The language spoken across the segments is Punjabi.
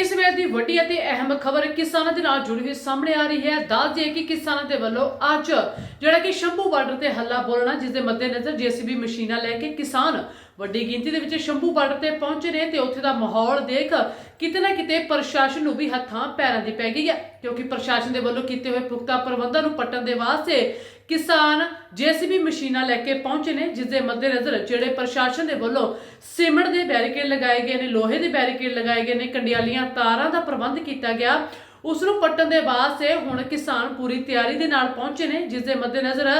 ਇਸ ਵੇਲੇ ਦੀ ਵੱਡੀ ਅਤੇ ਅਹਿਮ ਖਬਰ ਕਿਸਾਨਾਂ ਦੇ ਨਾਲ ਜੁੜੀ ਹੋਈ ਸਾਹਮਣੇ ਆ ਰਹੀ ਹੈ। ਦੱਸ ਦਈਏ ਕਿ ਕਿਸਾਨਾਂ ਦੇ ਵੱਲੋਂ ਅੱਜ ਜਿਹੜਾ ਕਿ ਸ਼ੰਭੂ ਬਾਰਡਰ ਤੇ ਹੱਲਾ ਬੋਲਣਾ, ਜਿਸ ਦੇ ਮੱਦੇਨਜ਼ਰ ਜੀਸੀਬੀ ਮਸ਼ੀਨਾਂ ਲੈ ਕੇ ਕਿਸਾਨ ਵੱਡੀ ਗਿਣਤੀ ਦੇ ਵਿੱਚ ਸ਼ੰਭੂ ਬਾਰਡਰ ਤੇ ਪਹੁੰਚੇ ਨੇ ਤੇ ਉੱਥੇ ਦਾ ਮਾਹੌਲ ਦੇਖ ਕਿਤੇ ਨਾ ਕਿਤੇ ਪ੍ਰਸ਼ਾਸਨ ਨੂੰ ਵੀ ਹੱਥਾਂ ਪੈਰਾਂ ਦੀ ਪੈ ਗਈ ਹੈ। ਕਿਉਂਕਿ ਪ੍ਰਸ਼ਾਸਨ ਦੇ ਵੱਲੋਂ ਕੀਤੇ ਹੋਏ ਪੁਖਤਾ ਪ੍ਰਬੰਧਾਂ ਨੂੰ ਪੱਟਣ ਦੇ ਵਾਸਤੇ ਕਿਸਾਨ ਜੀਸੀਬੀ ਮਸ਼ੀਨਾਂ ਲੈ ਕੇ ਪਹੁੰਚੇ ਨੇ ਜਿਸ ਦੇ ਮੱਦੇਨਜ਼ਰ ਜਿਹੜੇ ਪ੍ਰਸ਼ਾਸਨ ਦੇ ਵੱਲੋਂ ਸੀਮੈਂਟ ਦੇ ਬੈਰੀਕੇਡ ਲਗਾਏ ਗਏ ਨੇ, ਲੋਹੇ ਦੇ ਬੈਰੀਕੇਡ ਲਗਾਏ ਗਏ ਨੇ, ਕੰਡਿਆਲੀਆਂ ਤਾਰਾਂ ਦਾ ਪ੍ਰਬੰਧ ਕੀਤਾ ਗਿਆ। ਉਸ ਨੂੰ ਪੱਟਣ ਦੇ ਵਾਸਤੇ ਹੁਣ ਕਿਸਾਨ ਪੂਰੀ ਤਿਆਰੀ ਦੇ ਨਾਲ ਪਹੁੰਚੇ ਨੇ ਜਿਸ ਦੇ ਮੱਦੇਨਜ਼ਰ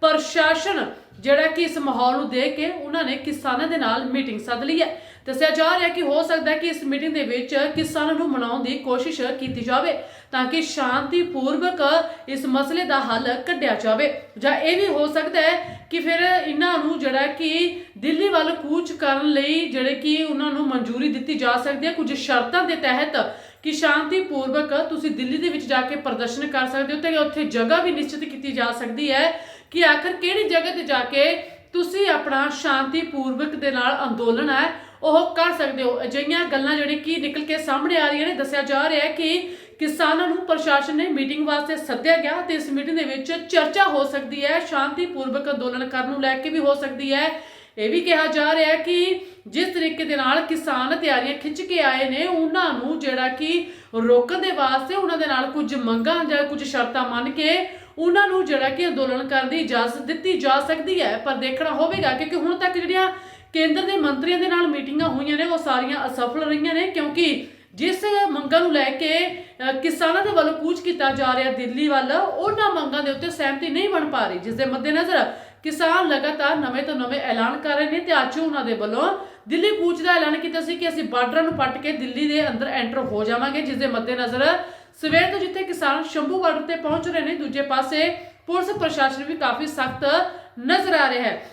ਪ੍ਰਸ਼ਾਸਨ ਜਿਹੜਾ ਕਿ ਇਸ ਮਾਹੌਲ ਨੂੰ ਦੇਖ ਕੇ ਉਹਨਾਂ ਨੇ ਕਿਸਾਨਾਂ ਦੇ ਨਾਲ ਮੀਟਿੰਗ ਸੱਦ ਲਈ ਹੈ। ਦੱਸਿਆ ਜਾ ਰਿਹਾ ਕਿ ਹੋ ਸਕਦਾ ਹੈ ਕਿ ਇਸ ਮੀਟਿੰਗ ਦੇ ਵਿੱਚ ਕਿਸਾਨਾਂ ਨੂੰ ਮਨਾਉਣ ਦੀ ਕੋਸ਼ਿਸ਼ ਕੀਤੀ ਜਾਵੇ ਤਾਂ ਕਿ ਸ਼ਾਂਤੀਪੂਰਵਕ ਇਸ ਮਸਲੇ ਦਾ ਹੱਲ ਕੱਢਿਆ ਜਾਵੇ। ਜਾਂ ਇਹ ਵੀ ਹੋ ਸਕਦਾ ਹੈ ਕਿ ਫਿਰ ਇਹਨਾਂ ਨੂੰ ਜਿਹੜਾ ਕਿ ਦਿੱਲੀ ਵੱਲ ਕੂਚ ਕਰਨ ਲਈ ਜਿਹੜੇ ਕਿ ਉਹਨਾਂ ਨੂੰ ਮਨਜ਼ੂਰੀ ਦਿੱਤੀ ਜਾ ਸਕਦੀ ਹੈ। ਕੁਝ ਸ਼ਰਤਾਂ ਦੇ ਤਹਿਤ ਕਿ ਸ਼ਾਂਤੀਪੂਰਵਕ ਤੁਸੀਂ ਦਿੱਲੀ ਦੇ ਵਿੱਚ ਜਾ ਕੇ ਪ੍ਰਦਰਸ਼ਨ ਕਰ ਸਕਦੇ ਹੋ ਤੇ ਉੱਥੇ ਜਗ੍ਹਾ ਵੀ ਨਿਸ਼ਚਿਤ ਕੀਤੀ ਜਾ ਸਕਦੀ ਹੈ। ਕਿ ਆਖਰ ਕਿਹੜੀ ਜਗ੍ਹਾ ਤੇ ਜਾ ਕੇ ਤੁਸੀਂ ਆਪਣਾ ਸ਼ਾਂਤੀਪੂਰਵਕ ਦੇ ਨਾਲ ਅੰਦੋਲਨ ਹੈ, ਉਹ ਕਰ ਸਕਦੇ ਹੋ? ਅਜਿਹੀਆਂ ਗੱਲਾਂ ਜਿਹੜੀ ਕਿ ਨਿਕਲ ਕੇ ਸਾਹਮਣੇ ਆ ਰਹੀਆਂ ਨੇ, ਦੱਸਿਆ ਜਾ ਰਿਹਾ ਹੈ ਕਿ ਕਿਸਾਨਾਂ ਨੂੰ ਪ੍ਰਸ਼ਾਸਨ ਨੇ ਮੀਟਿੰਗ ਵਾਸਤੇ ਸੱਦਿਆ ਗਿਆ ਤੇ ਇਸ ਮੀਟਿੰਗ ਦੇ ਵਿੱਚ ਚਰਚਾ ਹੋ ਸਕਦੀ ਹੈ, ਸ਼ਾਂਤੀਪੂਰਵਕ ਅੰਦੋਲਨ ਕਰਨ ਨੂੰ ਲੈ ਕੇ ਵੀ ਹੋ ਸਕਦੀ ਹੈ। ਇਹ ਵੀ ਕਿਹਾ ਜਾ ਰਿਹਾ ਹੈ ਕਿ ਜਿਸ ਤਰੀਕੇ ਦੇ ਨਾਲ ਕਿਸਾਨ ਤਿਆਰੀਆਂ ਖਿੱਚ ਕੇ ਆਏ ਨੇ, ਉਹਨਾਂ ਨੂੰ ਜਿਹੜਾ ਕਿ ਰੋਕਣ ਦੇ ਵਾਸਤੇ ਉਹਨਾਂ ਦੇ ਨਾਲ ਕੁਝ ਮੰਗਾਂ ਜਾਂ ਕੁਝ ਸ਼ਰਤਾਂ ਮੰਨ ਕੇ ਉਹਨਾਂ ਨੂੰ ਜਿਹੜਾ ਕਿ ਅੰਦੋਲਨ ਕਰਨ ਦੀ ਇਜਾਜ਼ਤ ਦਿੱਤੀ ਜਾ ਸਕਦੀ ਹੈ। ਪਰ ਦੇਖਣਾ ਹੋਵੇਗਾ ਕਿਉਂਕਿ ਹੁਣ ਤੱਕ ਜਿਹੜੀਆਂ ਕੇਂਦਰ ਦੇ ਮੰਤਰੀਆਂ ਦੇ ਨਾਲ ਮੀਟਿੰਗਾਂ ਹੋਈਆਂ ਨੇ, ਉਹ ਸਾਰੀਆਂ ਅਸਫਲ ਰਹੀਆਂ ਨੇ ਕਿਉਂਕਿ ਜਿਸ ਮੰਗਾਂ ਨੂੰ ਲੈ ਕੇ ਕਿਸਾਨਾਂ ਦੇ ਵੱਲੋਂ ਕੂਚ ਕੀਤਾ ਜਾ ਰਿਹਾ ਦਿੱਲੀ ਵੱਲ, ਉਹਨਾਂ ਮੰਗਾਂ ਦੇ ਉੱਤੇ ਸਹਿਮਤੀ ਨਹੀਂ ਬਣ ਪਾ ਰਹੀ। ਜਿਸ ਦੇ ਮੱਦੇਨਜ਼ਰ ਕਿਸਾਨ ਲਗਾਤਾਰ ਨਵੇਂ ਤੋਂ ਨਵੇਂ ਐਲਾਨ ਕਰ ਰਹੇ ਨੇ ਤੇ ਅੱਜ ਉਹਨਾਂ ਦੇ ਵੱਲੋਂ ਦਿੱਲੀ ਕੂਚ ਦਾ ਐਲਾਨ ਕੀਤਾ ਸੀ ਕਿ ਅਸੀਂ ਬਾਰਡਰਾਂ ਨੂੰ ਪੱਟ ਕੇ ਦਿੱਲੀ ਦੇ ਅੰਦਰ ਐਂਟਰ ਹੋ ਜਾਵਾਂਗੇ। ਜਿਸ ਦੇ ਮੱਦੇਨਜ਼ਰ ਸਵੇਰ ਤੋਂ ਜਿੱਥੇ ਕਿਸਾਨ ਸ਼ੰਭੂ ਬਾਰਡਰ ਤੇ ਪਹੁੰਚ ਰਹੇ ਨੇ, ਦੂਜੇ ਪਾਸੇ ਪੁਲਿਸ ਪ੍ਰਸ਼ਾਸਨ ਵੀ ਕਾਫੀ ਸਖਤ ਨਜ਼ਰ ਆ ਰਿਹਾ ਹੈ।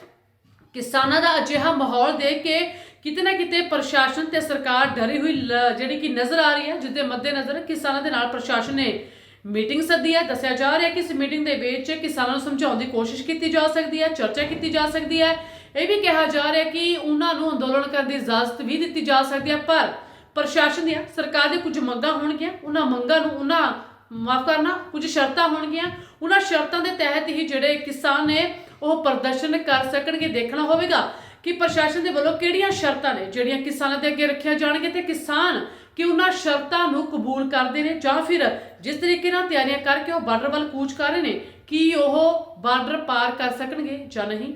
ਕਿਸਾਨਾਂ ਦਾ ਅਜਿਹਾ ਮਾਹੌਲ ਦੇਖ ਕੇ ਕਿਤੇ ਨਾ ਕਿਤੇ ਪ੍ਰਸ਼ਾਸਨ ਤੇ ਸਰਕਾਰ ਡਰੀ ਹੋਈ ਲ- ਜਿਹੜੀ ਕਿ ਨਜ਼ਰ ਆ ਰਹੀ ਹੈ, ਜਿਸ ਦੇ ਮੱਦੇਨਜ਼ਰ ਕਿਸਾਨਾਂ ਦੇ ਨਾਲ ਪ੍ਰਸ਼ਾਸਨ ਨੇ ਮੀਟਿੰਗ ਸੱਦੀ ਹੈ। ਦੱਸਿਆ ਜਾ ਰਿਹਾ ਕਿ ਇਸ ਮੀਟਿੰਗ ਦੇ ਵਿੱਚ ਕਿਸਾਨਾਂ ਨੂੰ ਸਮਝਾਉਣ ਦੀ ਕੋਸ਼ਿਸ਼ ਕੀਤੀ ਜਾ ਸਕਦੀ ਹੈ, ਚਰਚਾ ਕੀਤੀ ਜਾ ਸਕਦੀ ਹੈ। ਇਹ ਵੀ ਕਿਹਾ ਜਾ ਰਿਹਾ ਕਿ ਉਹਨਾਂ ਨੂੰ ਅੰਦੋਲਨ ਕਰਨ ਦੀ ਇਜਾਜ਼ਤ ਵੀ ਦਿੱਤੀ ਜਾ ਸਕਦੀ ਹੈ, ਪਰ ਪ੍ਰਸ਼ਾਸਨ ਦੀਆਂ ਸਰਕਾਰ ਦੇ ਕੁਝ ਮੰਗਾਂ ਹੋਣਗੀਆਂ, ਉਹਨਾਂ ਮੰਗਾਂ ਨੂੰ ਉਹਨਾਂ ਮਾਫ ਕਰਨਾ, ਕੁਝ ਸ਼ਰਤਾਂ ਹੋਣਗੀਆਂ, ਉਹਨਾਂ ਸ਼ਰਤਾਂ ਦੇ ਤਹਿਤ ਹੀ ਜਿਹੜੇ ਕਿਸਾਨ ਨੇ ਉਹ ਪ੍ਰਦਰਸ਼ਨ ਕਰ ਸਕਣਗੇ, ਦੇਖਣਾ ਹੋਵੇਗਾ ਕਿ ਪ੍ਰਸ਼ਾਸਨ ਦੇ ਵੱਲੋਂ ਕਿਹੜੀਆਂ ਸ਼ਰਤਾਂ ਨੇ, ਜਿਹੜੀਆਂ ਕਿਸਾਨਾਂ ਦੇ ਅੱਗੇ ਰੱਖੀਆਂ ਜਾਣਗੀਆਂ ਤੇ ਕਿਸਾਨ ਕਿ ਉਹਨਾਂ ਸ਼ਰਤਾਂ ਨੂੰ ਕਬੂਲ ਕਰਦੇ ਨੇ ਜਾਂ ਫਿਰ ਜਿਸ ਤਰੀਕੇ ਨਾਲ ਤਿਆਰੀਆਂ ਕਰਕੇ ਉਹ ਬਾਰਡਰ ਵੱਲ ਕੂਚ ਕਰ ਰਹੇ ਨੇ, ਕੀ ਉਹ ਬਾਰਡਰ ਪਾਰ ਕਰ ਸਕਣਗੇ ਜਾਂ ਨਹੀਂ?